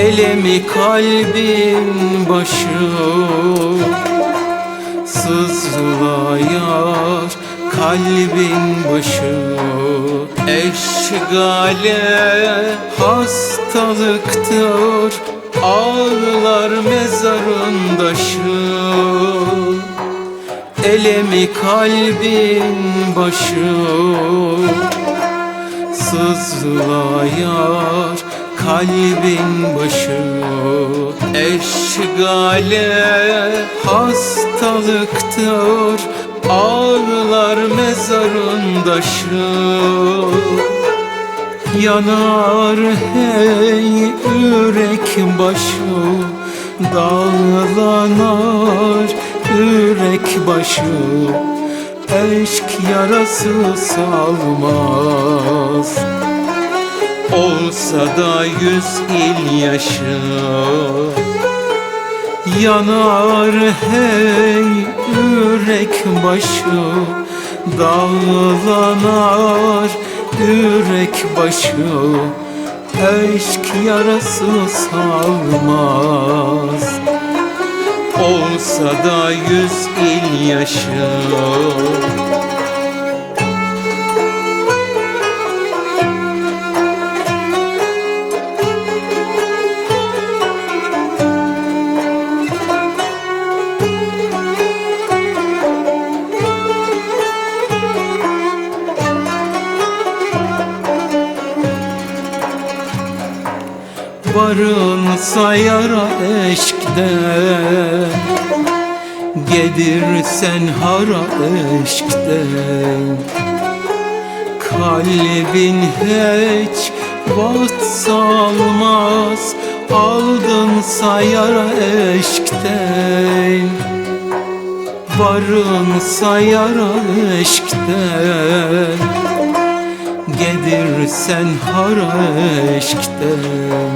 Elemi kalbin başı Sızlayar kalbin başı. Eşgale hastalıktır Ağlar mezarın taşı Elemi kalbin başı Sızlayar kalbin başı Eşgale hastalıktır Ağlar mezarın taşı Yanar hey yürek başı Dağlanar yürek başı. Eşk yarası salmaz Olsa da yüz il yaşı Yanar hey yürek başı Dağlanar yürek başı. Eşk yarası salmaz. Olsa da yüz il yaşı Varın sayara eşkten Gedirsen hara eşkten Kalbin hiç vat salmaz Aldın sayara eşkten Varın sayara eşkten Gedirsen hara eşkten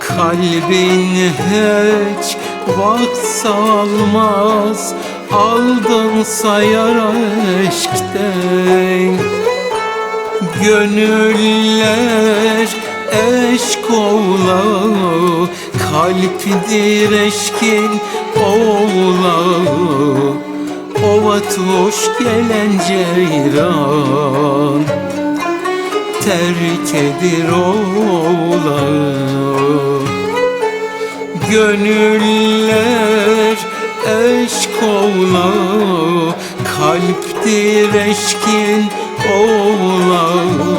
Kalbin hiç vakt salmaz Aldın sayara eşkten Gönüller eşk oğlağı Kalpdir eşkin oğlağı Ova hoş gelen ceyran Terk edir oğlağı Gönüller eşk oğlağı Kalptir eşkin oğlağı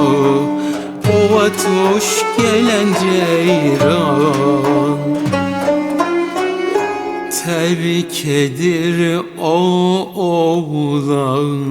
Ova hoş gelen ceyran Terk edir o oğlan